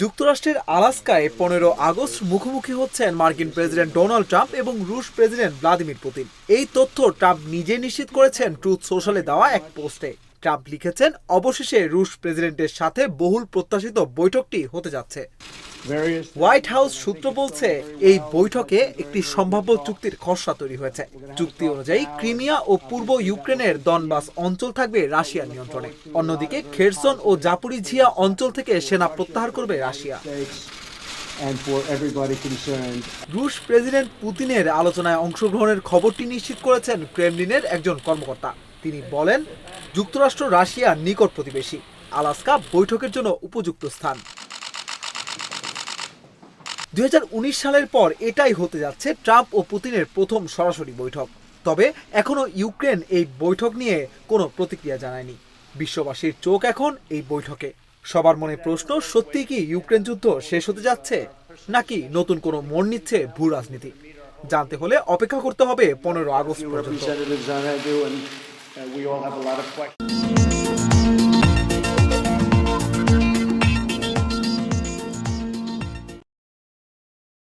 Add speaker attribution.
Speaker 1: যুক্তরাষ্ট্রের আলাস্কায় পনেরো আগস্ট মুখোমুখি হচ্ছেন মার্কিন প্রেসিডেন্ট ডোনাল্ড ট্রাম্প এবং রুশ প্রেসিডেন্ট ভ্লাদিমির পুতিন। এই তথ্য ট্রাম্প নিজে নিশ্চিত করেছেন ট্রুথ সোশ্যালে দেওয়া এক পোস্টে। ট্রাম্প লিখেছেন অবশেষে রুশ প্রেসিডেন্টের সাথে বহুল প্রত্যাশিত বৈঠকটি হতে যাচ্ছে। হোয়াইট হাউস সূত্র বলছে এই বৈঠকে একটি সম্ভাব্য চুক্তির খসড়া তৈরি হয়েছে। চুক্তি অনুযায়ী ক্রিমিয়া ও পূর্ব ইউক্রেনের দনবাস অঞ্চল থাকবে রাশিয়ার নিয়ন্ত্রণে। অন্যদিকে খেরসন ও জাপুরিঝিয়া অঞ্চল থেকে সেনা প্রত্যাহার করবে রাশিয়া. রুশ প্রেসিডেন্ট পুতিনের আলোচনায় অংশগ্রহণের খবরটি নিশ্চিত করেছেন ক্রেমলিনের একজন কর্মকর্তা। তিনি বলেন, যুক্তরাষ্ট্র রাশিয়ার নিকট প্রতিবেশী। আলাস্কা বৈঠকের জন্য উপযুক্ত স্থান। দুই সালের পর এটাই হতে যাচ্ছে ট্রাম্প ও পুতিনের প্রথম সরাসরি বৈঠক। তবে এখনও ইউক্রেন এই বৈঠক নিয়ে কোনো প্রতিক্রিয়া জানায়নি। বিশ্ববাসীর চোখ এখন এই বৈঠকে। সবার মনে প্রশ্ন, সত্যি কি ইউক্রেন যুদ্ধ শেষ হতে যাচ্ছে, নাকি নতুন কোনো মোড় নিচ্ছে ভূ রাজনীতি জানতে হলে অপেক্ষা করতে হবে পনেরো আগস্ট পর্যন্ত।
Speaker 2: We all have a lot of questions.